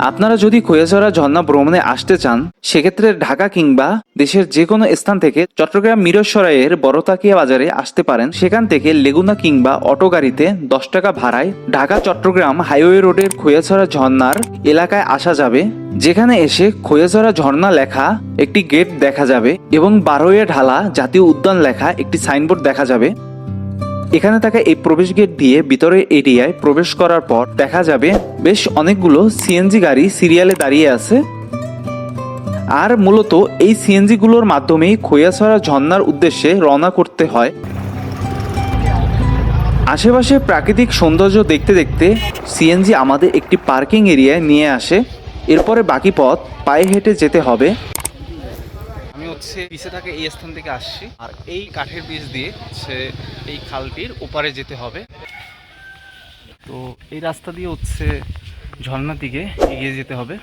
আপনারা যদি খৈয়াছড়া ঝর্ণা ভ্রমণে আসতে চান, সেক্ষেত্রে ঢাকা কিংবা দেশের যে কোনো স্থান থেকে চট্টগ্রাম মিরসরাইয়ের বড়তাকিয়া বাজারে আসতে পারেন। সেখান থেকে লেগুনা কিংবা অটো গাড়িতে দশ টাকা ভাড়ায় ঢাকা চট্টগ্রাম হাইওয়ে রোডের খৈয়াছড়া ঝর্ণার এলাকায় আসা যাবে। যেখানে এসে খৈয়াছড়া ঝর্ণা লেখা একটি গেট দেখা যাবে এবং বারোয়া ঢালা জাতীয় উদ্যান লেখা একটি সাইনবোর্ড দেখা যাবে। এখানে থাকা এই প্রবেশ গেট দিয়ে ভিতরের এরিয়ায় প্রবেশ করার পর দেখা যাবে বেশ অনেকগুলো সিএনজি গাড়ি সিরিয়ালে দাঁড়িয়ে আছে। আর মূলত এই সিএনজি গুলোর মাধ্যমেই খৈয়াছড়া ঝর্ণার উদ্দেশ্যে রওনা করতে হয়। আশেপাশে প্রাকৃতিক সৌন্দর্য দেখতে দেখতে সিএনজি আমাদের একটি পার্কিং এরিয়ায় নিয়ে আসে। এরপরে বাকি পথ পায়ে হেঁটে যেতে হবে। হচ্ছে পিছে থাকে এই স্থান থেকে আসছি। আর এই কাঠের বীজ দিয়ে হচ্ছে এই খালটির ওপারে যেতে হবে। তো এই রাস্তা দিয়ে হচ্ছে ঝর্ণার দিকে এগিয়ে যেতে হবে।